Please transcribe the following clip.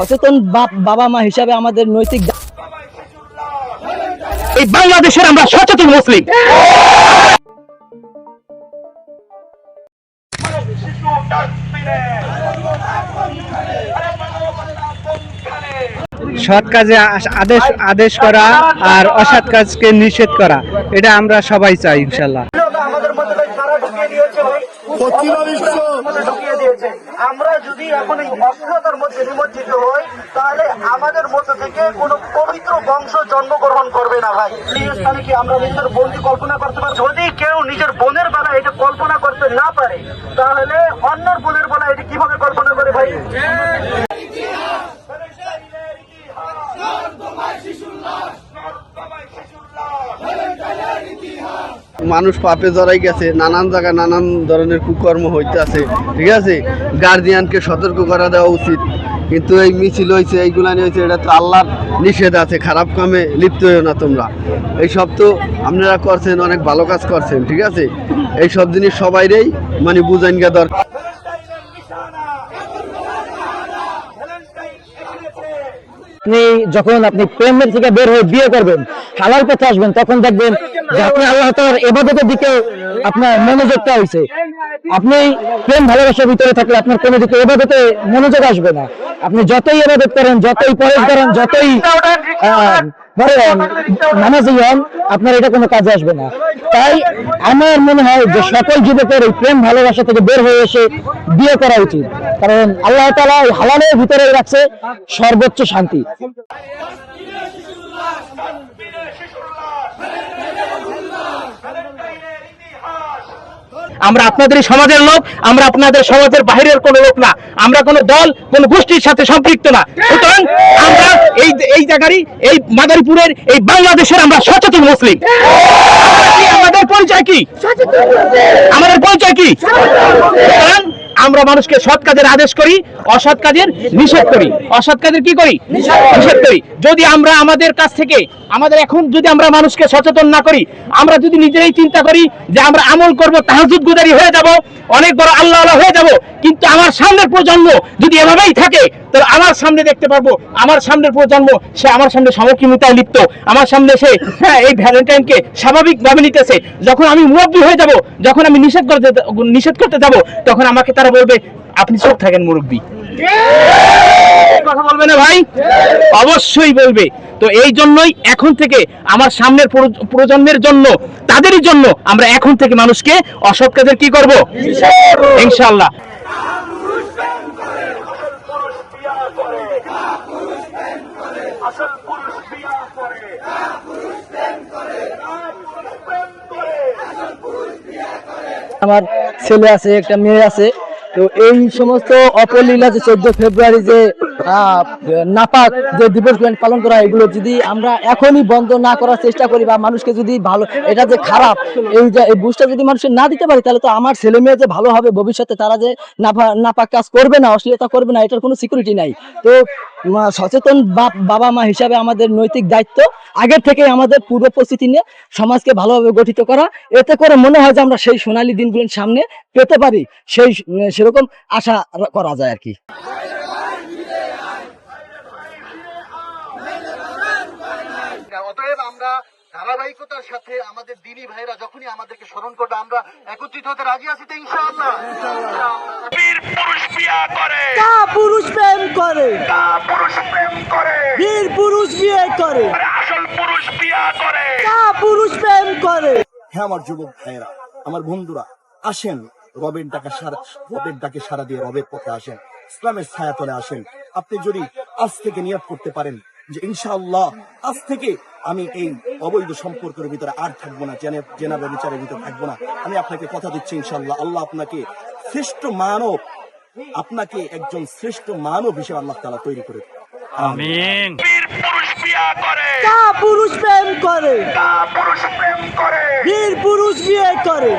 সচেতন বাপ বাবা মা হিসাবে আমাদের নৈতিক এই বাংলাদেশের আমরা সচেতন মুসলিম। সৎ কাজে আদেশ আদেশ করা আর অসৎ কাজকে নিষেধ করা এটা আমরা সবাই চাই ইনশাল্লাহ আমাদের মধ্যে ভাই সারা ঢুকিয়ে দিয়েছে ভাই মধ্যে ঢুকিয়ে দিয়েছে। আমরা যদি এখন এই অস্থিরতার মধ্যে নিমজ্জিত হই তাহলে আমাদের মধ্যে থেকে কোনো পবিত্র বংশ জন্মগ্রহণ করবে না ভাই। স্থানে কি আমরা নিজের বোনকে কল্পনা করতে পারি যদি কেউ নিজের বোনের বেলা এটা কল্পনা করতে না পারে তাহলে অন্যের বোনের বেলা এটা কীভাবে কল্পনা করে ভাই? মানুষ পাপে জড়াই গেছে, নানান জায়গায় নানান ধরনের কুকর্ম হইতে আছে ঠিক আছে? গার্জিয়ানকে সতর্ক করা দেওয়া উচিত। কিন্তু এই মিছিল হয়েছে এইগুলা নিয়ে হয়েছে এটা তো আল্লাহর নিষেধ আছে, খারাপ কামে লিপ্ত হইও না তোমরা। এইসব তো আপনারা করছেন, অনেক ভালো কাজ করছেন, ঠিক আছে? এইসব জিনিস সবাইরেই মানে বুঝাইনগা দরকার। আপনি যখন আপনি প্রেমের থেকে বের হয়ে বিয়ে করবেন, হালাল পথে আসবেন, তখন দেখবেন যে আপনি আল্লাহ তাআলার এবাদতের দিকে আপনার মনোযোগটা হয়েছে আপনি প্রেম ভালোবাসার ভিতরে থাকলে আপনার কোনো দিকে এবাদতে মনোযোগ আসবে না। আপনি যতই এবাদত করেন, যতই পরেশ করেন, যতই আপনার এটা কোনো কাজে আসবে না। তাই আমার মনে হয় যে সকল যুবকের এই প্রেম ভালোবাসা থেকে বের হয়ে এসে বিয়ে করা উচিত। কারণ আল্লাহ তালা হালালের ভিতরে রাখছে সর্বোচ্চ শান্তি। আমরা আপনাদের সমাজের লোক আমরা আপনাদের সমাজের বাইরের কোনো লোক না। আমরা কোনো দল কোনো গোষ্ঠীর সাথে সম্পৃক্ত না। সুতরাং আমরা এই এই জায়গারই এই মাদারীপুরের এই বাংলাদেশের আমরা সচেতন মুসলিম। আমাদের পরিচয় কি? আমাদের পরিচয় কি? সুতরাং আমরা মানুষকে সৎ কাজের আদেশ করি, অসৎ কাজের নিষেধ করি। অসৎ কাজের কি করি? নিষেধ করি। যদি আমরা আমাদের কাছ থেকে, আমাদের এখন যদি আমরা মানুষকে সচেতন না করি, আমরা যদি নিজেরাই চিন্তা করি যে আমরা আমল করব তাহাজুদ গুজারি হয়ে যাব, অনেক বড় আল্লাহ হয়ে যাব কিন্তু আমার সামনের প্রজন্ম যদি এভাবেই থাকে তাহলে আমার সামনে দেখতে পারব আমার সামনের প্রজন্ম সে আমার সামনে সমকিমিতায় লিপ্ত। আমার সামনে সে হ্যাঁ এই ভ্যালেন্টাইনকে স্বাভাবিকভাবে নিতেছে। যখন আমি মুরব্বী হয়ে যাব যখন আমি নিষেধ করতে নিষেধ করতে যাব তখন আমাকে তারা বলবে আপনি চোখ থাকেন মুরব্বী। কথা বলবে না ভাই? অবশ্যই বলবে। তো এই জন্যই এখন থেকে আমার সামনের প্রজন্মের জন্য তাদেরই জন্য আমরা এখন থেকে মানুষকে অসৎ কাজের কি করব। ইনশাআল্লাহ। আসল পুরুষ বিয়া করে। আমার ছেলে আছে, একটা মেয়ে আছে। তো এই সমস্ত অপলীলা যে চোদ্দ ফেব্রুয়ারি যে নাপাক যে দিবস পালন করা, এগুলো যদি আমরা এখনই বন্ধ না করার চেষ্টা করি বা মানুষকে যদি ভালো, এটা যে খারাপ, এই যে বুঝটা যদি না দিতে পারি, তাহলে তো আমার ছেলে মেয়ে যে ভালো হবে ভবিষ্যতে, তারা যে নাপা- নাপাক কাজ করবে না, অশ্লীলতা করবে না, এটার কোনো সিকিউরিটি নাই। তো সচেতন বাবা মা হিসাবে আমাদের নৈতিক দায়িত্ব, আগের থেকে আমাদের পূর্ব প্রস্তুতি নিয়ে সমাজকে ভালোভাবে গঠিত করা। এতে করে মনে হয় যে আমরা সেই সোনালী দিনগুলোর সামনে পেতে পারি, সেই, সেরকম আশা করা যায় আর কি অতএব আমরা ধারাবাহিকতার সাথে আমাদের দিনী ভাইরা যখনই আমাদেরকে স্মরণ করবে আমরা একত্রিত হতে রাজি আছি তো ইনশাআল্লাহ। কা পুরুষ প্রেম করে। বীর পুরুষ বিয়ে করে। কা পুরুষ প্রেম করে। হ্যাঁ আমার যুবক ভাইয়েরা আমার বন্ধুরা আসেন রবের ডাকে সারা রবের ডাকে সারা দিয়ে রবের পথে আসেন। ইসলামের ছায়া তলে আসেন। আপনি যদি আজ থেকে নিয়োগ করতে পারেন যে ইনশাআল্লাহ আজ থেকে আমি এই অবৈধ সম্পর্কের ভিতরে আর থাকব না জেনে জেনা বিচারের ভিতরে থাকব না। আমি আপনাকে কথা দিচ্ছি ইনশাআল্লাহ। আল্লাহ আপনাকে শ্রেষ্ঠ মানব আপনাকে একজন শ্রেষ্ঠ মানব হিসেবে আল্লাহ তালা তৈরি করে দেবে। কা পুরুষ প্রেম করে। বীর পুরুষ বিয়ে করে।